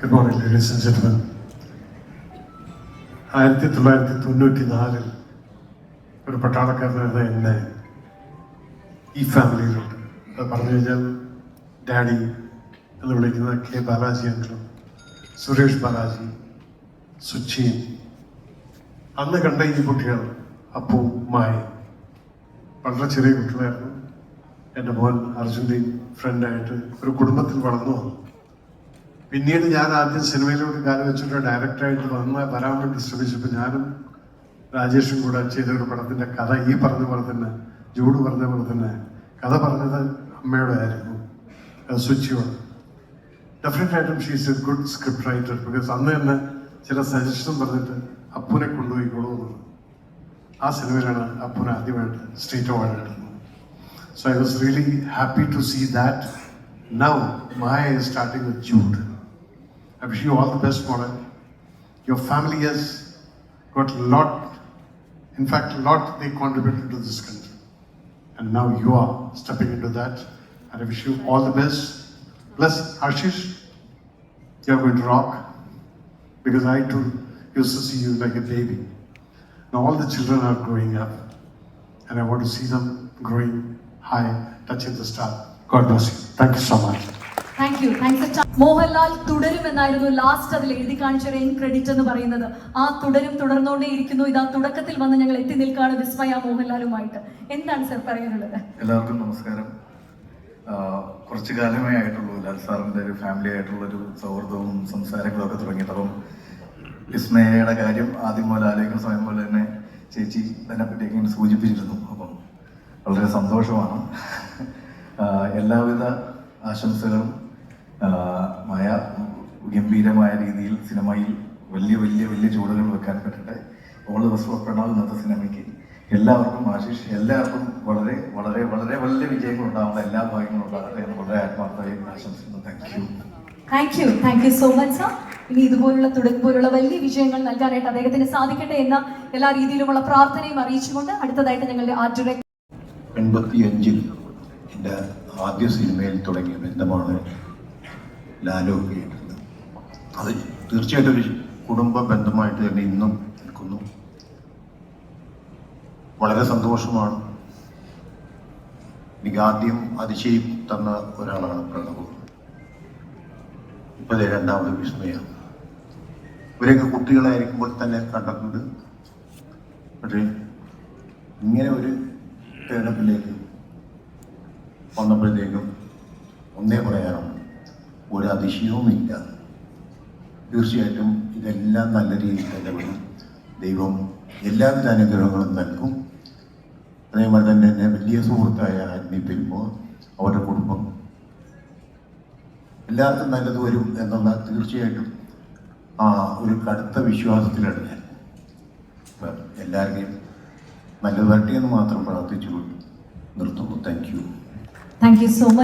Good morning, ladies and gentlemen. ആയിരത്തി തൊള്ളായിരത്തി തൊണ്ണൂറ്റി നാലിൽ ഒരു പട്ടാളക്കാരനായിരുന്ന എന്നെ ഈ ഫാമിലിയിലുണ്ട്. അത് പറഞ്ഞു കഴിഞ്ഞാൽ ഡാഡി എന്ന് വിളിക്കുന്ന കെ ബാലാജി അങ്കിളും സുരേഷ് ബാലാജി സുച്ചിയും അന്ന് കണ്ട ഈ കുട്ടികൾ അപ്പൂ മായ വളരെ ചെറിയ കുട്ടികളായിരുന്നു. എന്റെ മോൻ അർജുന്റെയും ഫ്രണ്ടായിട്ട് ഒരു കുടുംബത്തിൽ വളർന്നു വന്നു. പിന്നീട് ഞാൻ ആദ്യം സിനിമയിലോട്ട് കാലം വെച്ചിട്ട് ഡയറക്ടറായിട്ട് വന്ന് വരാൻ വേണ്ടി ശ്രമിച്ചപ്പോൾ ഞാനും രാജേഷും കൂടെ ചെയ്ത ഒരു പടത്തിന്റെ കഥ ഈ പറഞ്ഞ പോലെ തന്നെ ജൂഡ് പറഞ്ഞ പോലെ തന്നെ കഥ പറഞ്ഞത് അമ്മയുടെ ആയിരുന്നു. സ്വിച്ചിയോട് ഡെഫിനറ്റ് ആയിട്ടും she's a good script writer because അന്ന് തന്നെ ചില സജഷൻ പറഞ്ഞിട്ട് അപ്പുനെ കൊണ്ടുപോയിക്കോളൂ എന്നുള്ളത് ആ സിനിമയിലാണ് അപ്പുനെ ആദ്യമായിട്ട് സ്റ്റേറ്റ് അവാർഡ് കിട്ടുന്നത് so I was really happy to see that now Maya starting with Jude. I wish you all the best, Mona. Your family has got a lot, in fact, a lot they contributed to this country. And now you are stepping into that. And I wish you all the best. Plus, Ashish, you're going to rock. Because I too used to see you like a baby. Now all the children are growing up. And I want to see them growing high, touching the star. God bless you. Thank you so much. Thank you thanks Mohanlal തുടരുമെന്നായിരുന്നു last അതിൽ എഴുതി കാണിച്ച N credit എന്ന് പറയുന്നത്. ആ തുടരും തുടർന്നുകൊണ്ടേ ഇരിക്കുന്നു ഇതാ തുടക്കത്തിൽ വന്ന് ഞങ്ങൾ എത്തി നിൽക്കുകയാണ് വിസ്മയ മോഹൻലാലുമായിട്ട്. എന്താണ് സർ പറയാനുള്ളത്? എല്ലാവർക്കും നമസ്കാരം. കുറച്ചു കാലമേ ആയിട്ടുള്ളൂ. ലാൽ സാറിന്റെ ഒരു ഫാമിലി ആയിട്ടുള്ള ഒരു സൗഹൃദവും സംസാരങ്ങളും ഒക്കെ തുടങ്ങിയത്. അപ്പം വിസ്മയയുടെ കാര്യം ആദ്യം പോലെ ആലോചിക്കുന്ന സമയം പോലെ തന്നെ ചേച്ചി അതിനെപ്പറ്റിയൊക്കെ ഇങ്ങനെ സൂചിപ്പിച്ചിരുന്നു. അപ്പം വളരെ സന്തോഷമാണ്. എല്ലാവിധ ആശംസകളും മായ ഗംഭീരമായ രീതിയിൽ സിനിമയിൽ വലിയ വലിയ വലിയ ചൂടുകൾ വെക്കാൻ പറ്റട്ടെ. All the best of Pranav ഇന്നത്തെ സിനിമയ്ക്ക്. എല്ലാവർക്കും ആശിഷ് എല്ലാവർക്കും വളരെ വളരെ വളരെ വലിയ വിജയങ്ങൾ ഉണ്ടാവണം എല്ലാ ഭാഗ്യങ്ങളും ഉണ്ടാകട്ടെ എന്ന് വളരെ ആത്മാർത്ഥമായി ആശംസിക്കുന്നു. Thank you thank you thank you so much sir ഇനി ഇതുപോലുള്ള തുടക്കം പോലുള്ള വലിയ വിജയങ്ങൾ നൽകാനായിട്ട് അദ്ദേഹത്തിന് സാധിക്കട്ടെ എന്ന എല്ലാ രീതിയിലുമുള്ള പ്രാർത്ഥനയും അറിയിച്ചുകൊണ്ട് അടുത്തതായിട്ട് ഞങ്ങളുടെ ആർട്ട് ഡയറക്ടർ എൺപത്തിയഞ്ചിൽ എന്റെ ആദ്യ സിനിമയിൽ തുടങ്ങിയ ബന്ധമാണ് ലാലുവായിട്ടുള്ളത് അത് തീർച്ചയായിട്ടും ഒരു കുടുംബ ബന്ധമായിട്ട് തന്നെ ഇന്നും നിൽക്കുന്നു. വളരെ സന്തോഷമാണ്. എനിക്ക് ആദ്യം അതിശയം തന്ന ഒരാളാണ് പ്രണവ്. ഇപ്പൊ ദേ രണ്ടാമത് വിസ്മയാണ്. ഇവരെയൊക്കെ കുട്ടികളായിരിക്കുമ്പോൾ തന്നെ കണ്ടിട്ടുണ്ട്. പക്ഷേ ഇങ്ങനെ ഒരു ടേണപ്പിലേക്ക് വന്നപ്പോഴത്തേക്കും ഒന്നേ പറയാനാണ് ഒരു അതിശയവുമില്ല തീർച്ചയായിട്ടും ഇതെല്ലാം നല്ല രീതിയിൽ തന്നെ വരും ദൈവം എല്ലാവിധ അനുഗ്രഹങ്ങളും നൽകും. അതേപോലെ തന്നെ എന്റെ വലിയ സുഹൃത്തായ ആന്നി പെരുമോ അവരുടെ കുടുംബം എല്ലാവർക്കും നല്ലത് വരും എന്നുള്ള തീർച്ചയായിട്ടും ആ ഒരു കടുത്ത വിശ്വാസത്തിലാണ് ഞാൻ. എല്ലാവരുടെയും നല്ലത് വരട്ടെ എന്ന് മാത്രം പ്രാർത്ഥിച്ചുകൊണ്ട് നിർത്തുന്നു. Thank you thank you so much